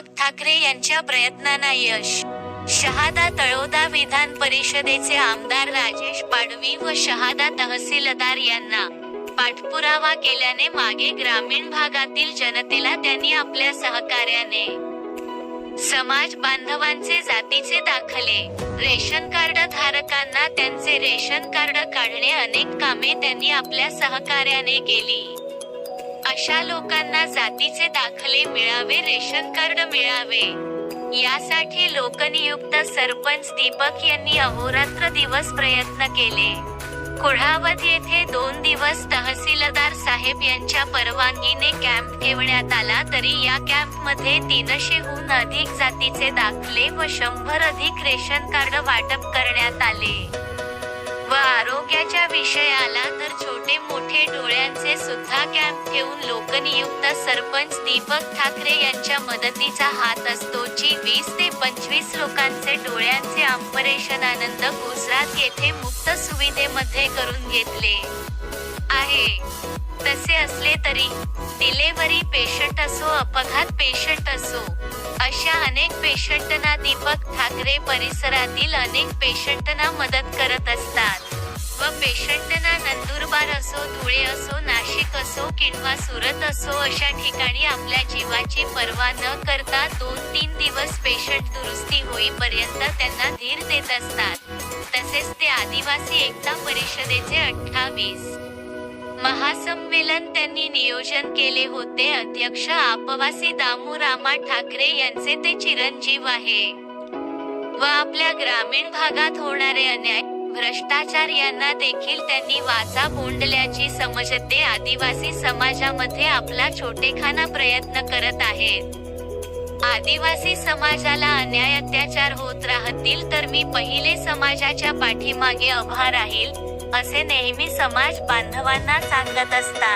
उद्धव ठाकरे यांच्या प्रयत्नांना यश. शहादा तळोदा विधान परिषदेचे आमदार राजेश पाडवी व शहादा तहसीलदार यांना पाठपुरावा केल्याने मागे ग्रामीण भागातील जनतेला त्यांनी आपल्या सहकार्याने समाज बांधवांचे जातीचे दाखले रेशन कार्ड धारकांना त्यांचे रेशन कार्ड काढणे अनेक कामे त्यांनी आपल्या सहकार्याने केली. अशा लोकांना जातीचे दाखले मिळावे रेशन कार्ड मिळावे. यासाठी लोकनियुक्त सरपंच दीपक यांनी अहोरात्र दिवस प्रयत्न केले. कुढावत येथे दोन दिवस तहसीलदार साहेब यांच्या परवानगीने कॅम्प ठेवण्यात आला तरी या कॅम्पमध्ये तीनशेहून अधिक जातीचे दाखले व शंभर अधिक रेशन कार्ड वाटप करण्यात आले. व आरोग्याच्या विषय आला तर छोटे मोठे डोळ्यांचे सुद्धा कॅम्प ठेवून लोकनियुक्त सरपंच दीपक ठाकरे यांच्या मदतीचा हात असतो जी वीस ते पंचवीस लोकांचे डोळ्यांचे ऑपरेशन आनंद गुजरात येथे मुक्त सुविधेमध्ये करून घेतले आहे. तसे असले तरी डिलेव्हरी पेशंट असो अपघात पेशंट असो अशा अनेक पेशंटना दीपक ठाकरे परिसरातील अनेक पेशंटना मदत करत असतात. व पेशंटना नंदुरबार असो धुळे असो नाशिक असो किंवा सुरत असो अशा ठिकाणी आपल्या जीवाची पर्वा न करता दोन तीन दिवस पेशंट दुरुस्ती होईपर्यंत त्यांना धीर देत असतात. तसेच ते आदिवासी एकता परिषदेचे अठ्ठावीस महासंमेलन त्यांनी नियोजन केले होते. अध्यक्ष आपवासी दामू रामा ठाकरे यांचे ते चिरंजीव आहे. व आपल्या ग्रामीण भागात होणारे अन्याय भ्रष्टाचार यांना देखील त्यांनी वाचा बोंडल्याची समजते. आदिवासी समाजामध्ये आपला छोटेखाना प्रयत्न करत आहेत. आदिवासी समाजाला अन्याय अत्याचार होत राहतील तर मी पहिले समाजाच्या पाठीमागे उभा राहील. असे नेहमी समाज बांधवांना सांगत असतात.